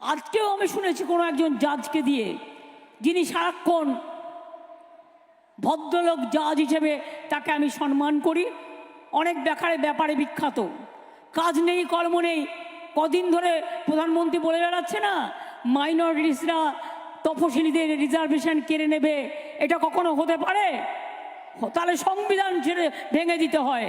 আজকেও আমি শুনেছি কোনো একজন জাজকে দিয়ে, যিনি সারাক্ষণ ভদ্রলোক জাজ হিসেবে তাকে আমি সম্মান করি। অনেক ব্যাপারে ব্যাপারে বিখ্যাত। কাজ নেই, কর্ম নেই। কদিন ধরে প্রধানমন্ত্রী বলে বেড়াচ্ছে না, মাইনরিটিসরা তপশিলীদের রিজার্ভেশন কেড়ে নেবে। এটা কখনো হতে পারে? তাহলে সংবিধান ছেড়ে ভেঙে দিতে হয়।